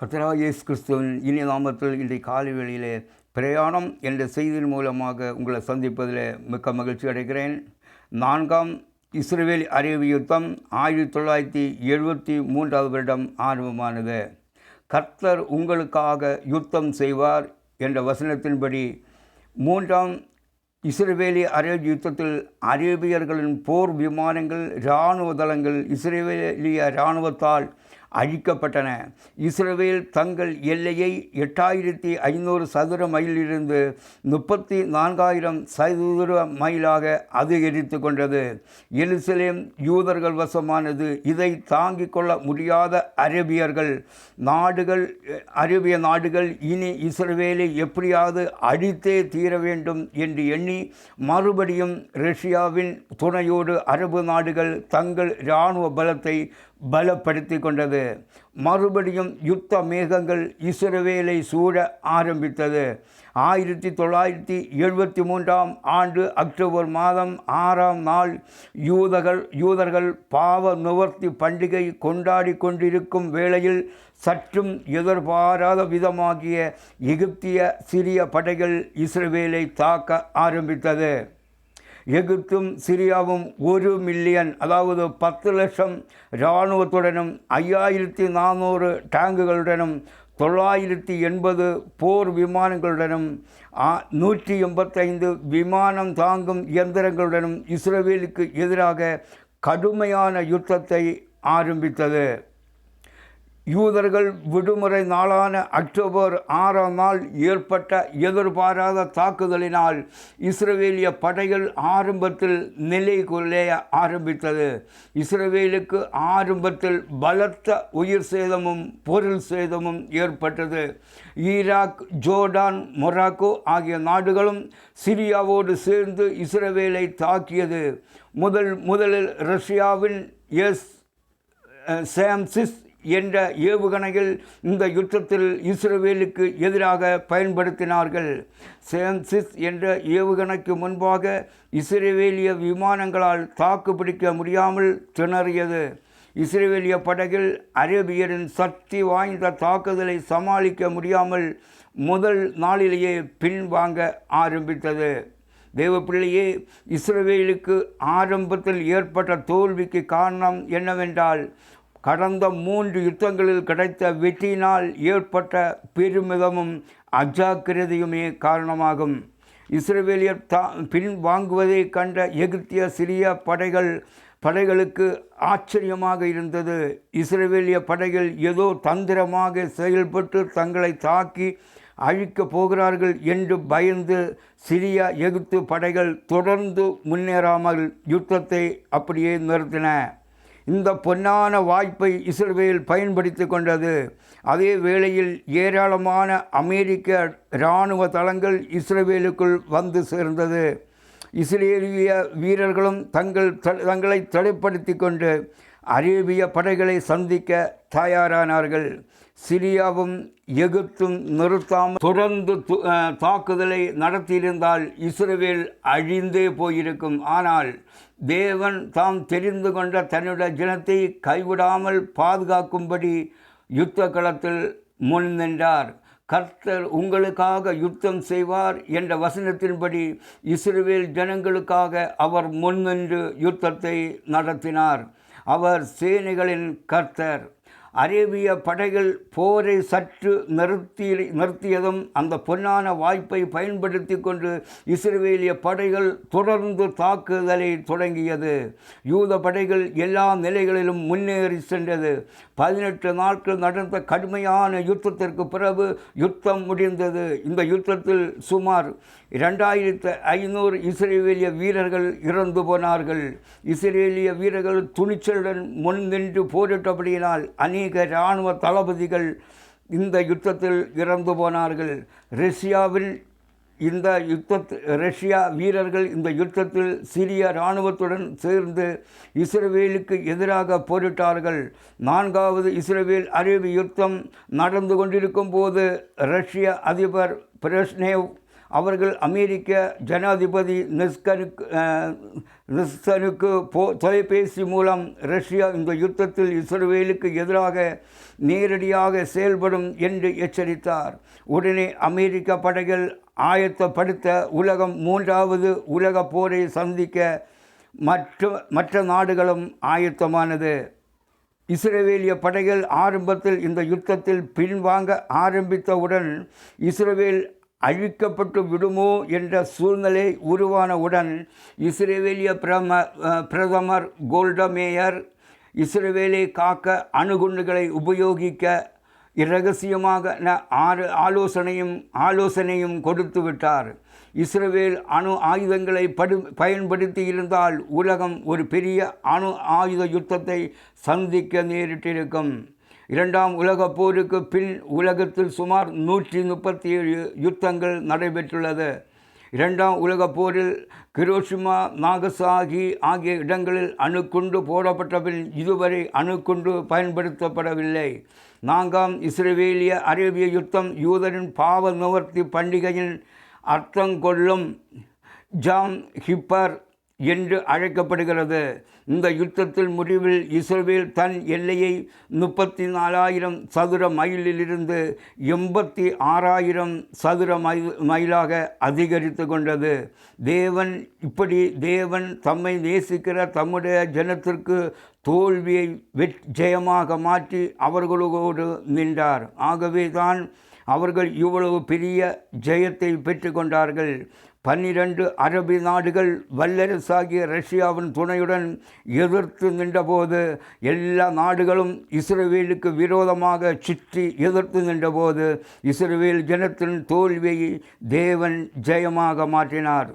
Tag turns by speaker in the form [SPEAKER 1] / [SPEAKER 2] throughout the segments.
[SPEAKER 1] கர்த்தராக இயேசு கிறிஸ்துவின் இனிய நாமத்தில் இன்றைய காலை வேளையிலே பிரயாணம் என்ற செய்தியின் மூலமாக உங்களை சந்திப்பதில் மிக்க மகிழ்ச்சி அடைகிறேன். நான்காம் இஸ்ரேல் அறிவு யுத்தம் ஆயிரத்தி தொள்ளாயிரத்தி எழுபத்தி மூன்றாவது வருடம் ஆரம்பமானது. கர்த்தர் உங்களுக்காக யுத்தம் செய்வார் என்ற வசனத்தின்படி மூன்றாம் இஸ்ரேவேலி அரேபிய யுத்தத்தில் அரேபியர்களின் போர் விமானங்கள் இராணுவ தளங்கள் இஸ்ரேவேலிய இராணுவத்தால் அழிக்கப்பட்டன. இஸ்ரேல் தங்கள் எல்லையை எட்டாயிரத்தி ஐநூறு சதுர மைலிலிருந்து முப்பத்தி நான்காயிரம் சதுர மைலாக அதிகரித்து கொண்டது. எருசலேம் யூதர்கள் வசமானது. இதை தாங்கிக் கொள்ள முடியாத அரேபியர்கள். நாடுகள் அரேபிய நாடுகள் இனி இஸ்ரேலை எப்படியாவது அழித்தே தீர வேண்டும் என்று எண்ணி மறுபடியும் ரஷ்யாவின் துணையோடு அரபு நாடுகள் தங்கள் இராணுவ பலத்தை பலப்படுத்தி கொண்டது. மறுபடியும் யுத்த மேகங்கள் இஸ்ரவேலை சூழ ஆரம்பித்தது. ஆயிரத்தி தொள்ளாயிரத்தி எழுபத்தி மூன்றாம் ஆண்டு அக்டோபர் மாதம் ஆறாம் நாள் யூதர்கள் யூதர்கள் பாவ நுவர்த்தி பண்டிகை கொண்டாடி கொண்டிருக்கும் வேளையில் சற்றும் எதிர்பாராத விதமாகிய எகிப்திய சிறிய படைகள் இஸ்ரவேலை தாக்க ஆரம்பித்தது. எகிப்தும் சிரியாவும் ஒரு மில்லியன் அதாவது பத்து லட்சம் இராணுவத்துடனும் ஐயாயிரத்தி நானூறு டேங்குகளுடனும் தொள்ளாயிரத்தி எண்பது போர் விமானங்களுடனும் நூற்றி எண்பத்தைந்து விமானம் தாங்கும் இயந்திரங்களுடனும் இஸ்ரேலுக்கு எதிராக கடுமையான யுத்தத்தை ஆரம்பித்தது. யூதர்கள் விடுமுறை நாளான அக்டோபர் ஆறாம் நாள் ஏற்பட்ட எதிர்பாராத தாக்குதலினால் இஸ்ரவேலிய படைகள் ஆரம்பத்தில் நிலை கொள்ள ஆரம்பித்தது. இஸ்ரவேலுக்கு ஆரம்பத்தில் பலத்த உயிர் சேதமும் பொருள் சேதமும் ஏற்பட்டது. ஈராக் ஜோர்டான் மொராக்கோ ஆகிய நாடுகளும் சிரியாவோடு சேர்ந்து இஸ்ரவேலை தாக்கியது. முதல் முதலில் ரஷ்யாவின் எஸ் சாம்சிஸ் என்ற ஏவுகணையில் இந்த யுத்தத்தில் இஸ்ரேலுக்கு எதிராக பயன்படுத்தினார்கள். சேம்சிஸ் என்ற ஏவுகணைக்கு முன்பாக இஸ்ரேலிய விமானங்களால் தாக்குப்பிடிக்க முடியாமல் திணறியது. இஸ்ரேலிய படகில் அரேபியரின் சக்தி வாய்ந்த தாக்குதலை சமாளிக்க முடியாமல் முதல் நாளிலேயே பின்வாங்க ஆரம்பித்தது. தேவப்பிள்ளையே இஸ்ரேலுக்கு ஆரம்பத்தில் ஏற்பட்ட தோல்விக்கு காரணம் என்னவென்றால் கடந்த மூன்று யுத்தங்களில் கிடைத்த வெற்றியினால் ஏற்பட்ட பெருமிதமும் அஜாக்கிரதையுமே காரணமாகும். இஸ்ரேலியர் தா பின் வாங்குவதை கண்ட எகிப்திய சிறிய படைகள் படைகளுக்கு ஆச்சரியமாக இருந்தது. இஸ்ரேலிய படைகள் ஏதோ தந்திரமாக செயல்பட்டு தங்களை தாக்கி அழிக்கப் போகிறார்கள் என்று பயந்து சிறிய எகிப்து படைகள் தொடர்ந்து முன்னேறாமல் யுத்தத்தை அப்படியே நிறுத்தின. இந்த பொன்னான வாய்ப்பை இஸ்ரேல் பயன்படுத்தி கொண்டது. அதே வேளையில் ஏராளமான அமெரிக்க இராணுவ தளங்கள் இஸ்ரேலுக்குள் வந்து சேர்ந்தது. இஸ்ரேலிய வீரர்களும் தங்கள் தங்களை தடைப்படுத்தி கொண்டு அரேபிய படைகளை சந்திக்க தயாரானார்கள். சிரியாவும் எகிப்தும் நிறுத்தாமல் தொடர்ந்து தாக்குதலை நடத்தியிருந்தால் இஸ்ரேல் அழிந்தே போயிருக்கும். ஆனால் தேவன் தாம் தெரிந்து கொண்ட தன்னுடைய ஜனத்தை கைவிடாமல் பாதுகாக்கும்படி யுத்த களத்தில் முன் நின்றார். கர்த்தர் உங்களுக்காக யுத்தம் செய்வார் என்ற வசனத்தின்படி இஸ்ரேல் ஜனங்களுக்காக அவர் முன்னின்று யுத்தத்தை நடத்தினார். அவர் சேனைகளின் கர்த்தர். அரேபிய படைகள் போரை சற்று நிறுத்தி நிறுத்தியதும் அந்த பொன்னான வாய்ப்பை பயன்படுத்தி கொண்டு இஸ்ரேலிய படைகள் தொடர்ந்து தாக்குதலை தொடங்கியது. யூத படைகள் எல்லா நிலைகளிலும் முன்னேறி சென்றது. பதினெட்டு நாட்கள் நடந்த கடுமையான யுத்தத்திற்கு பிறகு யுத்தம் முடிந்தது. இந்த யுத்தத்தில் சுமார் இரண்டாயிரத்து ஐநூறு இஸ்ரேலிய வீரர்கள் இறந்து போனார்கள். இஸ்ரேலிய வீரர்கள் துணிச்சலுடன் முன் நின்று போரிட்டபடியினால் அநேக இராணுவ தளபதிகள் இந்த யுத்தத்தில் இறந்து போனார்கள். ரஷ்யாவில் இந்த யுத்த ரஷ்யா வீரர்கள் இந்த யுத்தத்தில் சிரிய இராணுவத்துடன் சேர்ந்து இஸ்ரேலுக்கு எதிராக போரிட்டார்கள். நான்காவது இஸ்ரேல் அரேபிய யுத்தம் நடந்து கொண்டிருக்கும் போது ரஷ்ய அதிபர் பிரஸ்னேவ் அவர்கள் அமெரிக்க ஜனாதிபதி நிஸ்கனுக்கு நிஸ்கனுக்கு போ தொலைபேசி மூலம் ரஷ்யா இந்த யுத்தத்தில் இஸ்ரேலுக்கு எதிராக நேரடியாக செயல்படும் என்று எச்சரித்தார். உடனே அமெரிக்க படைகள் ஆயத்தப்படுத்த உலகம் மூன்றாவது உலக போரை சந்திக்க மற்ற மற்ற நாடுகளும் ஆயத்தமானது. இஸ்ரேலிய படைகள் ஆரம்பத்தில் இந்த யுத்தத்தில் பின்வாங்க ஆரம்பித்தவுடன் இஸ்ரேல் அழிக்கப்பட்டு விடுமோ என்ற சூழ்நிலை உருவானவுடன் இஸ்ரேவேலிய பிரம பிரதமர் கோல்டமேயர் இஸ்ரேவேலை காக்க அணுகுண்டுகளை உபயோகிக்க இரகசியமாக ந- ஆறு ஆலோசனையும் ஆலோசனையும் கொடுத்து விட்டார். இஸ்ரேவேல் அணு ஆயுதங்களை படு பயன்படுத்தி இருந்தால் உலகம் ஒரு பெரிய அணு ஆயுத யுத்தத்தை சந்திக்க நேரிட்டிருக்கும். இரண்டாம் உலகப் போருக்கு பின் உலகத்தில் சுமார் நூற்றி முப்பத்தி ஏழு யுத்தங்கள் நடைபெற்றுள்ளது. இரண்டாம் உலகப் போரில் கிரோஷிமா நாகசாகி ஆகிய இடங்களில் அணுக்குண்டு போடப்பட்ட பின் இதுவரை அணுக்குண்டு பயன்படுத்தப்படவில்லை. நான்காம் இஸ்ரேலிய அரேபிய யுத்தம் யூதரின் பாவ நிவர்த்தி பண்டிகையின் அர்த்தம் கொள்ளும் ஜாம் ஹிப்பர் என்று அழைக்கப்படுகிறது. இந்த யுத்தத்தில் முடிவில் இஸ்ரேல் தன் எல்லையை முப்பத்தி நாலாயிரம் சதுர மைலிலிருந்து எண்பத்தி ஆறாயிரம் சதுர மைல் மைலாக அதிகரித்து கொண்டது. தேவன் இப்படி தேவன் தம்மை நேசிக்கிற தம்முடைய ஜனத்திற்கு தோல்வியை வெற் ஜெயமாக மாற்றி அவர்களோடு நின்றார். ஆகவே தான் அவர்கள் இவ்வளவு பெரிய ஜெயத்தை பெற்றுக்கொண்டார்கள். பன்னிரண்டு அரபி நாடுகள் வல்லரசாகிய ரஷ்யாவின் துணையுடன் எதிர்த்து நின்றபோது எல்லா நாடுகளும் இஸ்ரேவேலுக்கு விரோதமாக சுற்றி எதிர்த்து நின்றபோது இஸ்ரேவேல் ஜனத்தின் தோல்வியை தேவன் ஜெயமாக மாற்றினார்.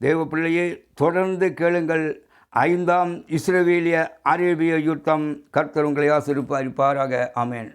[SPEAKER 1] தேவ பிள்ளையை தொடர்ந்து கேளுங்கள். ஐந்தாம் இஸ்ரேவேலிய அரேபிய யுத்தம் கர்த்தர் உங்களை ஆசிரிப்பாரிப்பாராக அமேன்